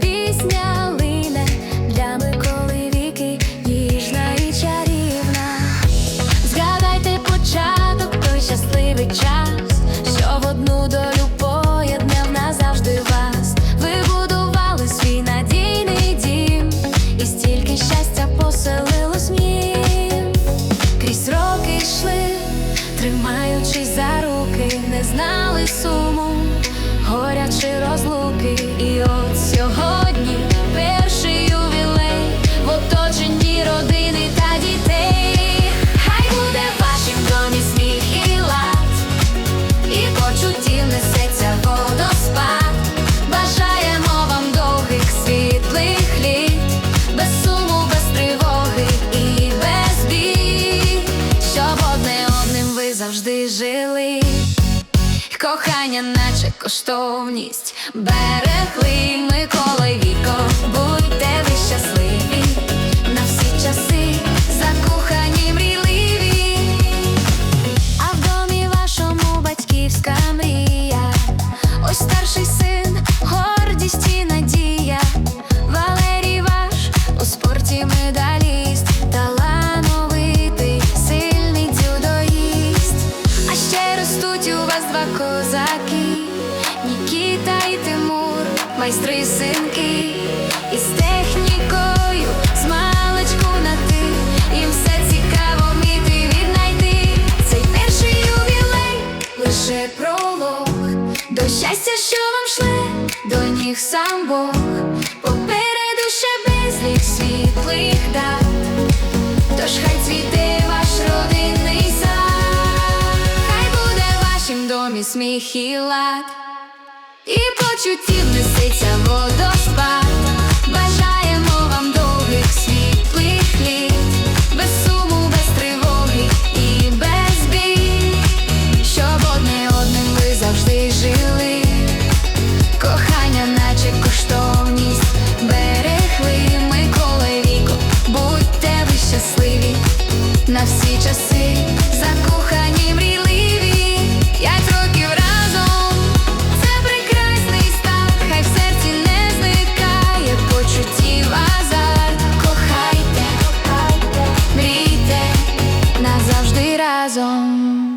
пісня лине для Миколи віки, ніжна і чарівна. Згадайте початок, той щасливий час, що в одну долю поєднав назавжди вас. Ви свій надійний дім, і стільки щастя поселилось нім. Крізь роки йшли, тримаючись за руки, не знали суму, горя чи розлуки. Кохання, наче коштовність, берегли ми коли Віко, козаки, Нікіта і Тимур, майстри синки, із технікою, з на ти, їм все цікаво вміти віднайти. Цей перший ювілей лише пролог. До щастя, що вам шле, до ніг сам Бог, моїх і почуттів несеться водоспад. Бажаємо вам довгих світлих літ, без суму, без тривоги і без бій, щоб одне одним ви завжди жили, кохання, наче коштовність берегли, Миколи віку, будьте щасливі. На всі часи закохані. razón.